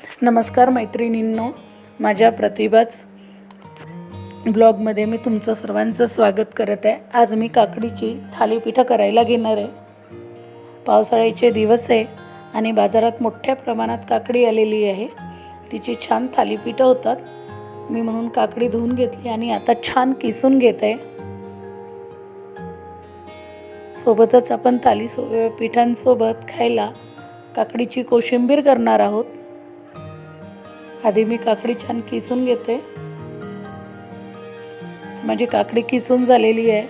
नमस्कार मैत्रिणींनो माझ्या प्रतिभाच ब्लॉगमध्ये मी तुमचं सर्वांचं स्वागत करत आहे. आज मी काकडीची थालीपीठं करायला घेणार आहे. पावसाळ्याचे दिवस आहे आणि बाजारात मोठ्या प्रमाणात काकडी आलेली आहे. तिची छान थालीपीठं होतात. मी म्हणून काकडी धुवून घेतली आणि आता छान किसून घेत आहे. सोबतच आपण थाली सो पिठांसोबत खायला काकडीची कोशिंबीर करणार आहोत. आधी मी काकडी छान किसून घेते. माझी काकडी किसून झालेली आहे.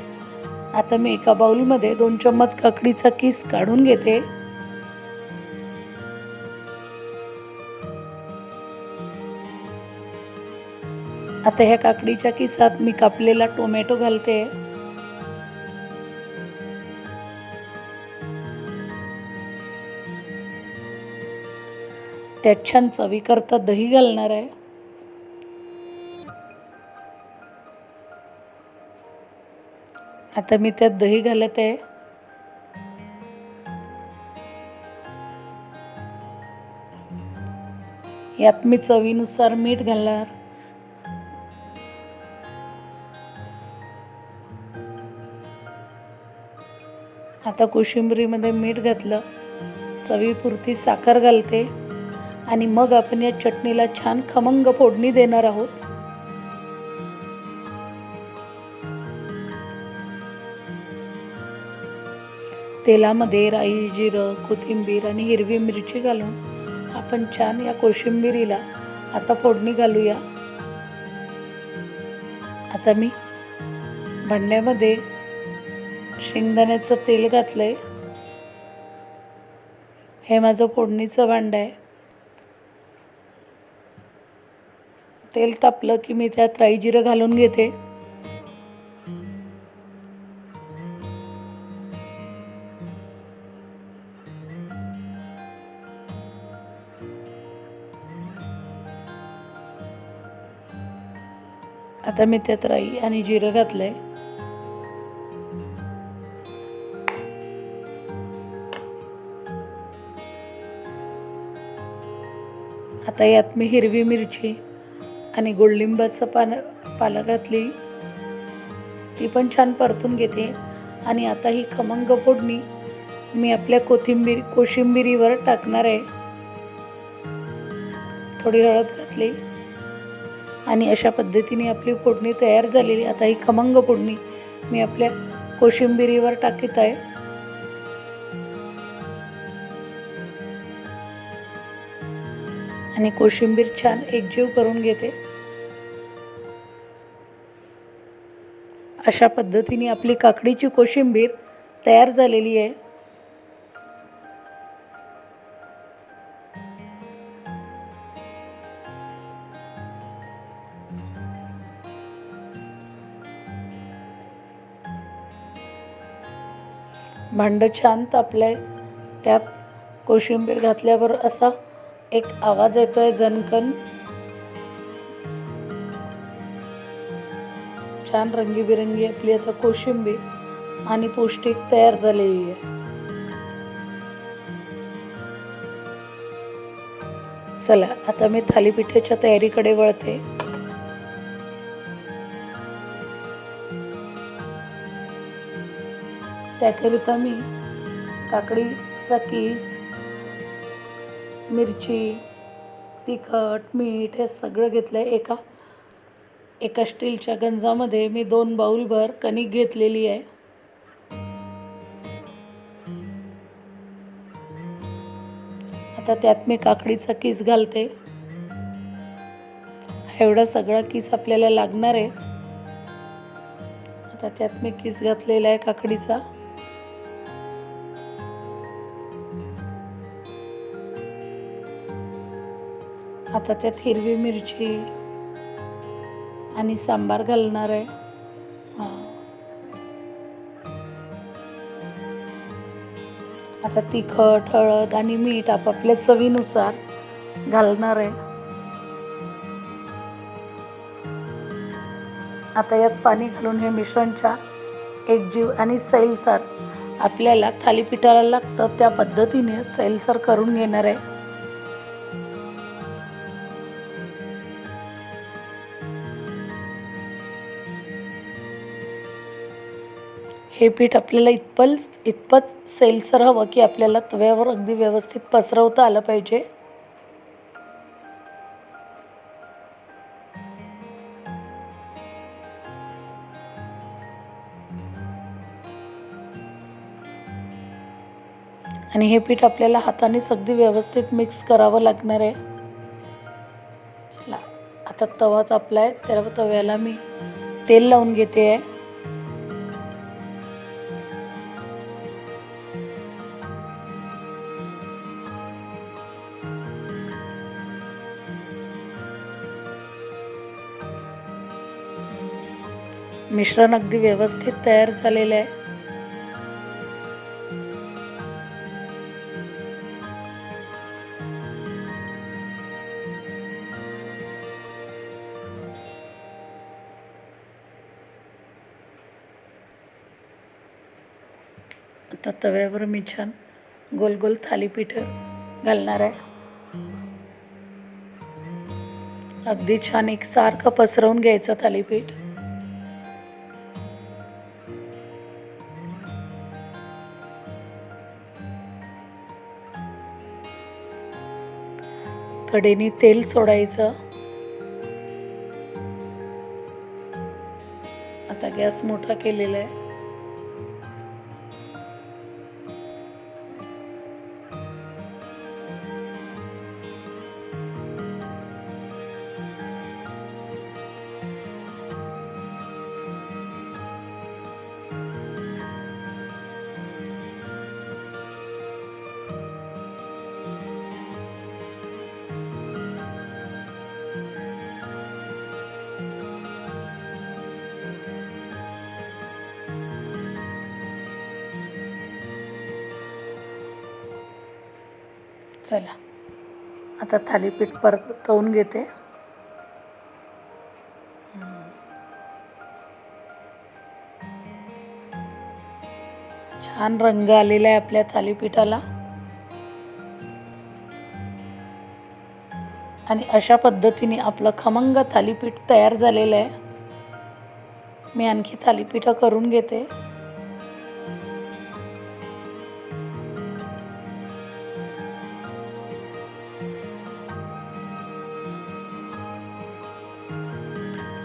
आता मी एका बाउलमध्ये दोन चम्मच काकडीचा किस काढून घेते. आता ह्या काकडीच्या किसात मी कापलेला टोमॅटो घालते. त्यात छान चवीकरता दही घालणार आहे. आता मी त्यात दही घालत आहे. यात मी चवीनुसार मीठ घालणार. आता कोशिंबरीमध्ये मीठ घातलं. चवीपुरती साखर घालते. आणि मग आपण या चटणीला छान खमंग फोडणी देणार आहोत. तेलामध्ये राई जिरं कोथिंबीर आणि हिरवी मिरची घालून आपण छान या कोशिंबिरीला आता फोडणी घालूया. आता मी भांड्यामध्ये शेंगदाण्याचं तेल घातलंय. हे माझं फोडणीचं भांडं आहे. तेल तापलं की मी त्यात राई जिरं घालून घेते. आता मी त्यात राई आणि जिरं घातलंय. आता यात मी हिरवी मिरची आणि गोडलिंबाचं पान पालं घातली ती पण छान परतून घेते. आणि आता ही खमंग फोडणी मी आपल्या कोथिंबीर कोशिंबिरीवर टाकणार आहे. थोडी हळद घातली. आणि अशा पद्धतीने आपली फोडणी तयार झालेली. आता ही खमंग फोडणी मी आपल्या कोशिंबिरीवर टाकीत आहे. आणि कोशिंबीर छान एकजीव करून घेते. अशा पद्धतीने आपली काकडीची कोशिंबीर तयार झालेली आहे. भांडं छान तापलंय. त्यात कोशिंबीर घातल्यावर असा एक आवाज येतोय जनकन. छान रंगीबिरंगी आपली आता कोशिंबीर आणि पौष्टिक तयार झालेली आहे. चला आता मी थालीपीठाच्या तयारीकडे वळते. त्याकरिता मी काकडीचा किस मिरची तिखट मीठ हे सगळं घेतलं आहे एका एका स्टीलच्या गंजामध्ये मी दोन बाऊलभर कणिक घेतलेली आहे. आता त्यात मी काकडीचा किस घालते. एवढा सगळा किस आपल्याला लागणार आहे. आता त्यात मी किस घातलेला आहे काकडीचा. आता त्यात हिरवी मिरची आणि सांबार घालणार आहे. आता तिखट हळद आणि मीठ आपापल्या चवीनुसार घालणार आहे. आता यात पाणी घालून हे मिश्रणच्या एक एकजीव आणि सैलसर आपल्याला थालीपीठाला लागतं त्या पद्धतीने सैलसर करून घेणार आहे. हे पीठ आपल्याला इतपत इतपत सैलसर हवं की आपल्याला तव्यावर अगदी व्यवस्थित पसरवता आलं पाहिजे. आणि हे पीठ आपल्याला हातानेच अगदी व्यवस्थित मिक्स करावं लागणार आहे. चला आता तवाच आपला आहे त्या तव्याला मी तेल लावून घेते आहे. मिश्रण अगदी व्यवस्थित तयार झालेलं आहे. आता तव्यावर मी छान गोल गोल थालीपीठ घालणार आहे. अगदी छान एक सारखं पसरवून घ्यायचं थालीपीठ. कडेने तेल सोडायचं. आता गॅस मोठा केलेला आहे. चला. आता थालीपीठ परतवून घेते. छान रंग आलेला आहे आपल्या थालीपीठाला. आणि अशा पद्धतीने आपलं खमंग थालीपीठ तयार झालेलं आहे. मी आणखी थालीपीठं करून घेते.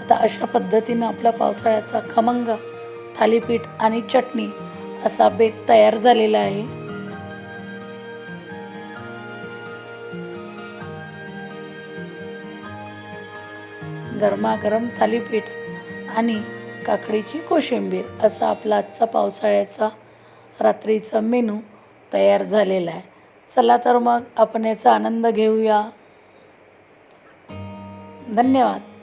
आता अशा पद्धतीनं आपला पावसाळ्याचा खमंग थालीपीठ आणि चटणी असा बेत तयार झालेला आहे. गरमागरम थालीपीठ आणि काकडीची कोशिंबीर असा आपला आजचा पावसाळ्याचा रात्रीचा मेनू तयार झालेला आहे. चला तर मग आपण याचा आनंद घेऊया. धन्यवाद.